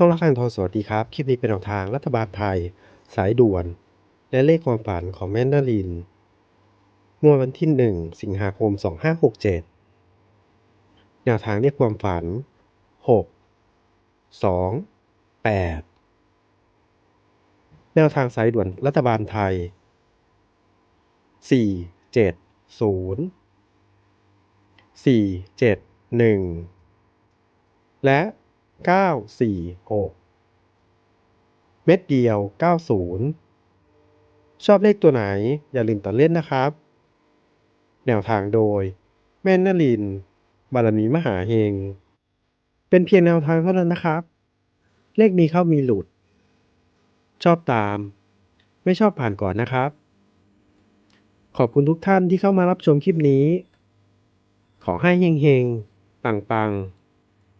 ช่องรักการทอสวัสดีครับ คลิปนี้เป็นแนวทางรัฐบาลไทย สายด่วน และเลขความฝันของแม่นารินงวดวันที่ 1 สิงหาคม 2567 แนวทางเลขความฝัน 6 2 8 แนวทางสายด่วนรัฐบาลไทย 4 7 0 4 7 1 และ 946เม็ดเดียว90ชอบเลขตัวไหนอย่าลืมตัดเล่นนะครับ แนวทางโดย แม่นลิน บารมีมหาเฮง เป็นเพียงแนวทางเท่านั้นนะครับ เลขมีเข้ามีหลุด ชอบตาม ไม่ชอบผ่านก่อนนะครับ ขอบคุณทุกท่านที่เข้ามารับชมคลิปนี้ ขอให้เฮงๆ ปังๆ